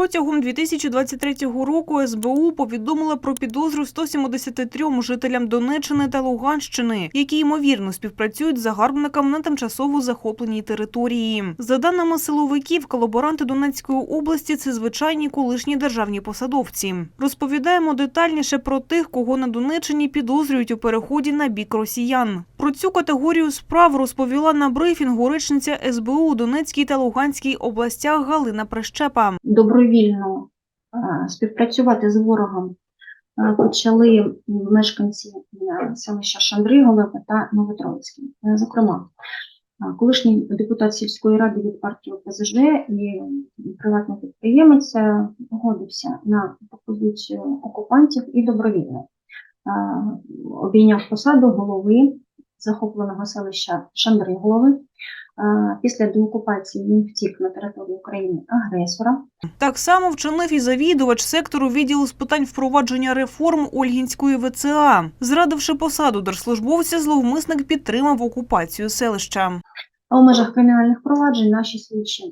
Протягом 2023 року СБУ повідомила про підозру 173 жителям Донеччини та Луганщини, які ймовірно співпрацюють з загарбниками на тимчасово захопленій території. За даними силовиків, колаборанти Донецької області це звичайні колишні державні посадовці. Розповідаємо детальніше про тих, кого на Донеччині підозрюють у переході на бік росіян. Про цю категорію справ розповіла на брифінгу речниця СБУ у Донецькій та Луганській областях Галина Прищепа. Добровільно співпрацювати з ворогом почали мешканці селища Шандригове та Новотроїцьке. Зокрема, колишній депутат сільської ради від партії ОПЗЖ і приватний підприємець е, погодився на пропозицію окупантів і добровільно обійняв посаду голови захопленого селища Шандриголове. Е, Після деокупації він втік на територію України агресора. Так само вчинив і завідувач сектору відділу з питань впровадження реформ Ольгінської ВЦА. Зрадивши посаду держслужбовця, зловмисник підтримав окупацію селища. А у межах кримінальних проваджень наші слідчі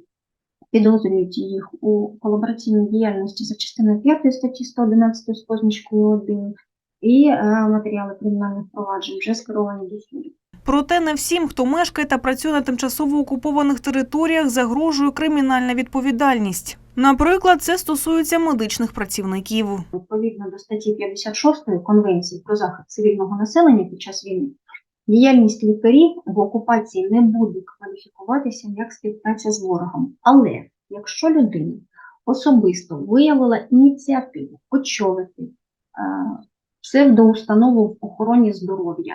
підозрюють їх у колабораційній діяльності за частиною 5 статті 111 з позначкою 1 і е, матеріали кримінальних проваджень вже скеровані до суду. Проте не всім, хто мешкає та працює на тимчасово окупованих територіях, загрожує кримінальна відповідальність. Наприклад, це стосується медичних працівників. Відповідно до статті 56 Конвенції про захист цивільного населення під час війни, діяльність лікарів в окупації не буде кваліфікуватися як співпраця з ворогом. Але якщо людина особисто виявила ініціативу очолити е, псевдоустанову в охороні здоров'я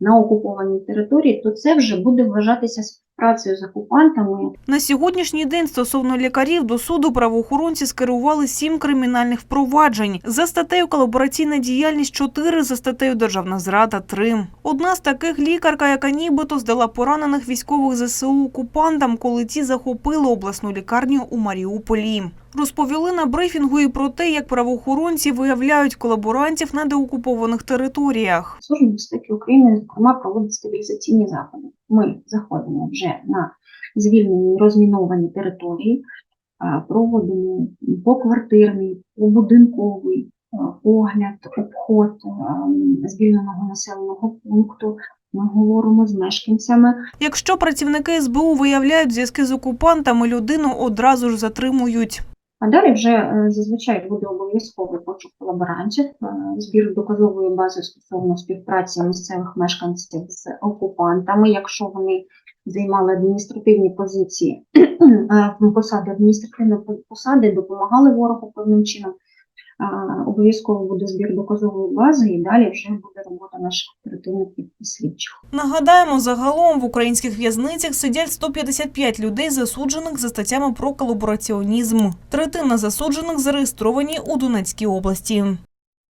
на окупованій території, то це вже буде вважатися співпрацею з окупантами На сьогоднішній день стосовно лікарів до суду правоохоронці скерували сім кримінальних впроваджень. За статтею колабораційна діяльність 4, за статтею державна зрада 3. Одна з таких лікарка, яка нібито здала поранених військових ЗСУ окупантам, коли ті захопили обласну лікарню у Маріуполі. Розповіли на брифінгу і про те, як правоохоронці виявляють колаборантів на деокупованих територіях. Служба безпеки України, зокрема, проводить стабілізаційні заходи. Ми заходимо вже на звільнені розміновані території, проводимо поквартирний, побудинковий огляд, обход звільненого населеного пункту. Ми говоримо з мешканцями. Якщо працівники СБУ виявляють зв'язки з окупантами, людину одразу ж затримують. А далі вже е, зазвичай буде обов'язковий пошук колаборантів, е, збір доказової бази стосовно співпраці місцевих мешканців з окупантами, якщо вони займали адміністративні позиції, е, посади, адміністративні посади, допомагали ворогу певним чином. Обов'язково буде збір доказової бази, і далі вже буде робота наших оперативників і слідчих. Нагадаємо, загалом в українських в'язницях сидять 155 людей, засуджених за статтями про колабораціонізм. Третина засуджених зареєстровані у Донецькій області.